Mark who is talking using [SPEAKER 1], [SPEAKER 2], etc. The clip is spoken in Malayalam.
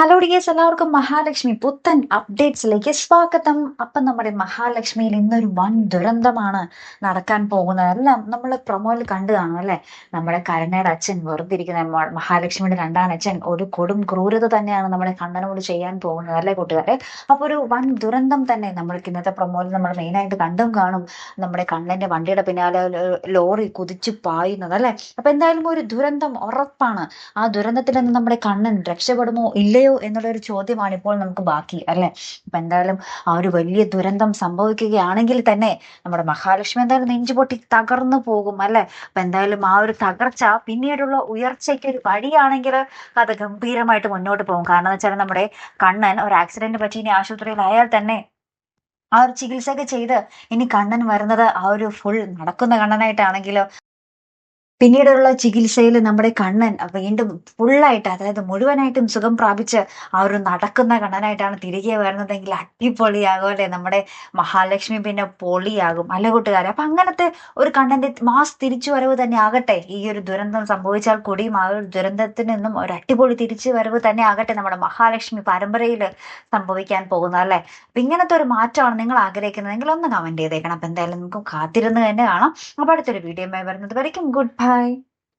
[SPEAKER 1] ഹലോ ഡിയേഴ്സ് എല്ലാവർക്കും മഹാലക്ഷ്മി പുത്തൻ അപ്ഡേറ്റ്സിലേക്ക് സ്വാഗതം. അപ്പം നമ്മുടെ മഹാലക്ഷ്മിയിൽ ഇന്നൊരു വൻ ദുരന്തമാണ് നടക്കാൻ പോകുന്നത്. എല്ലാം നമ്മൾ പ്രൊമോയിൽ കണ്ടു കാണും അല്ലേ? നമ്മുടെ കരുണയുടെ അച്ഛൻ വെറുതിരിക്കുന്ന മഹാലക്ഷ്മിയുടെ രണ്ടാം അച്ഛൻ ഒരു കൊടും ക്രൂരത തന്നെയാണ് നമ്മുടെ കണ്ണനോട് ചെയ്യാൻ പോകുന്നത് അല്ലേ കൂട്ടുകാരെ? അപ്പോൾ ഒരു വൻ ദുരന്തം തന്നെ നമ്മൾക്ക് ഇന്നത്തെ പ്രൊമോയിൽ നമ്മൾ മെയിനായിട്ട് കണ്ടും കാണും. നമ്മുടെ കണ്ണന്റെ വണ്ടിയുടെ പിന്നാലെ ലോറി കുതിച്ചു പായുന്നത് അല്ലേ? അപ്പൊ എന്തായാലും ഒരു ദുരന്തം ഉറപ്പാണ്. ആ ദുരന്തത്തിൽ നിന്ന് നമ്മുടെ കണ്ണൻ രക്ഷപ്പെടുമോ ഇല്ലയോ എന്നുള്ള ഒരു ചോദ്യമാണ് ഇപ്പോൾ നമുക്ക് ബാക്കി അല്ലെ? അപ്പൊ എന്തായാലും ആ ഒരു വലിയ ദുരന്തം സംഭവിക്കുകയാണെങ്കിൽ തന്നെ നമ്മുടെ മഹാലക്ഷ്മി എന്തായാലും നെഞ്ചുപൊട്ടി തകർന്നു പോകും അല്ലെ? അപ്പൊ എന്തായാലും ആ ഒരു തകർച്ച പിന്നീടുള്ള ഉയർച്ചയ്ക്ക് ഒരു വഴിയാണെങ്കിൽ അത് ഗംഭീരമായിട്ട് മുന്നോട്ട് പോകും. കാരണം വെച്ചാൽ നമ്മുടെ കണ്ണൻ ഒരു ആക്സിഡന്റ് പറ്റി ഇനി ആശുപത്രിയിലായാൽ തന്നെ ആ ഒരു ചികിത്സയൊക്കെ ചെയ്ത് ഇനി കണ്ണൻ വരുന്നത് ആ ഒരു ഫുൾ നടക്കുന്ന കണ്ണനായിട്ടാണെങ്കിലോ പിന്നീടുള്ള ചികിത്സയിൽ നമ്മുടെ കണ്ണൻ വീണ്ടും ഫുള്ളായിട്ട് അതായത് മുഴുവനായിട്ടും സുഖം പ്രാപിച്ച് ആ ഒരു നടക്കുന്ന കണ്ണനായിട്ടാണ് തിരികെ വരുന്നതെങ്കിൽ അടിപൊളിയാകും അല്ലേ? നമ്മുടെ മഹാലക്ഷ്മി പിന്നെ പൊളിയാകും അല്ല കൂട്ടുകാരെ? അപ്പൊ അങ്ങനത്തെ ഒരു കണ്ണന്റെ മാസ് തിരിച്ചു വരവ് തന്നെ ആകട്ടെ. ഈ ഒരു ദുരന്തം സംഭവിച്ചാൽ കൂടിയും ആ ഒരു ദുരന്തത്തിൽ നിന്നും ഒരു അടിപൊളി തിരിച്ചു വരവ് തന്നെ ആകട്ടെ നമ്മുടെ മഹാലക്ഷ്മി പരമ്പരയിൽ സംഭവിക്കാൻ പോകുന്നത് അല്ലേ? അപ്പൊ ഇങ്ങനത്തെ ഒരു മാറ്റമാണ് നിങ്ങൾ ആഗ്രഹിക്കുന്നതെങ്കിൽ ഒന്ന് കമന്റ് ചെയ്തേക്കണം. അപ്പൊ എന്തായാലും നമുക്ക് കാത്തിരുന്ന് തന്നെ കാണാം. അപ്പൊ അടുത്തൊരു വീഡിയോ വരുന്നത് വരയ്ക്കും. Good bye Hi